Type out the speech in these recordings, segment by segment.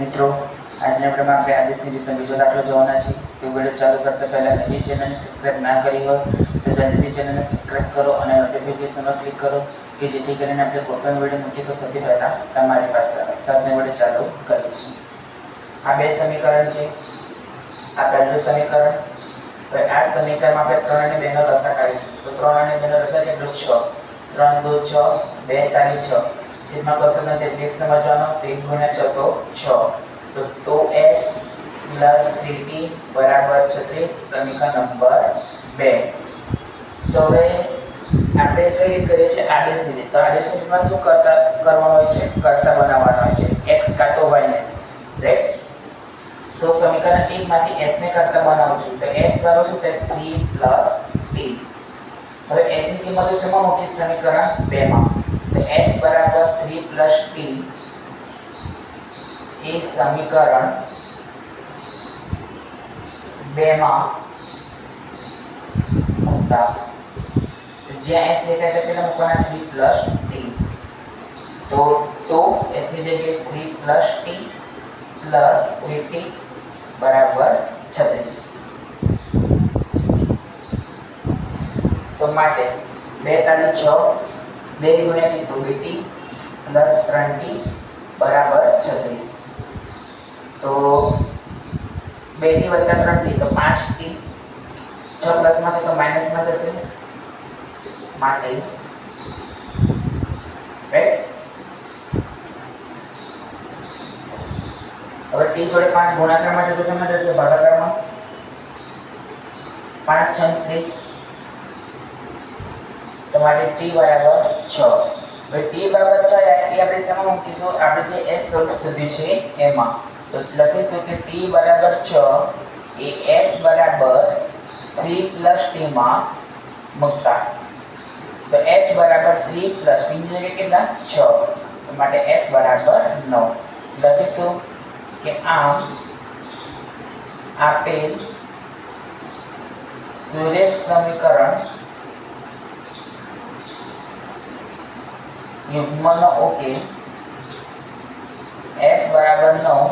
મિત્રો, આજના વિડીયોમાં આપણે આદેશની રીતનો બીજો દાખલો જોવાના છે. તે વીડિયો ચાલુ કરતા પહેલાં નવી ચેનલને સબસ્ક્રાઇબ ના કરી હોય, તો જલ્દીથી ચેનલને સબસ્ક્રાઇબ કરો અને નોટિફિકેશનમાં ક્લિક કરો કે જેથી કરીને આપણે કોઈ પણ વીડિયો મૂકીએ તો સૌથી પહેલાં તમારી પાસે આવે. તો આપણે વીડિયો ચાલુ કરીશું. આ બે સમીકરણ છે. આ પહેલું સમીકરણ. આ સમીકરણમાં આપણે ત્રણ અને બેનો લસા કાઢીશું. તો ત્રણ અને બેનો લસા કેટલું? છ. ત્રણ, દો, છ, બે તારી છ. જેમાં કસરના એટલે સમજવાનો તો એક ગુણ્યા છ તો છ. તો two S plus three T બરાબર છત્રીસ સમીકરણ નંબર બે. તો હવે આપણે કઈ રીત કરીએ છીએ આદેશ રીત તો આદેશ રીતમાં શું કરતા કરવાનું હોય છે? કરતા બનાવવાનું હોય છે. એક્સ કાં તો વાય ને. રાઈટ તો સમીકરણ એક માંથી s ને કરતા બનાવું છું. તો એસ બરાબર શું? થાય થ્રી પ્લસ ટી. હવે એસની કિંમત શું મૂકીશ સમીકરણ 2 s બરાબર 3 પ્લસ t. એ સમીકરણ 2 માં મૂકતા. જ્યાં s દેખાય તો પેલા મૂકવાના 3 પ્લસ t. તો તો s ની જગ્યાએ 3 પ્લસ t પ્લસ 3t બરાબર છત્રીસ. તો માટે બે તાળી છ બે ગુણ્યા તો બે ટી પ્લસ ત્રણ ટી બરાબર છત્રીસ. તો બે ટી વત્તા ત્રણ ટી તો પાંચ ટી. છ પ્લસમાં છે તો માઇનસમાં જશે. માટે રાઈટ હવે ટી જોડે પાંચ ગુણાકારમાં જતો શેમાં જશે? ભાગાકારમાં. પાંચ છત્રીસ. તમારે ટી બરાબર છ. હવે ટી બરાબર છ એ આપણે શેમાં મૂકીશું? આપણે જે એસ સ્વરૂપ શોધ્યું છે એમાં. તો લખીશું કે ટી બરાબર છ એ એસ બરાબર થ્રી પ્લસ ટીમાં મૂકતા. તો એસ બરાબર થ્રી પ્લસ ટીની જગ્યાએ કેટલા? છ. તો માટે એસ બરાબર નવ. લખીશું કે આમ આપેલ સુરેખ સમીકરણ યુગ્મનો ઓકે. S બરાબર 9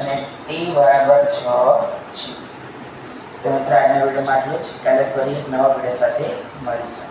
અને t બરાબર 6 છે. તો મિત્રો આજના વિડીયોમાં આટલું જ. કાલે ફરી નવા વીડિયો સાથે મળીશું.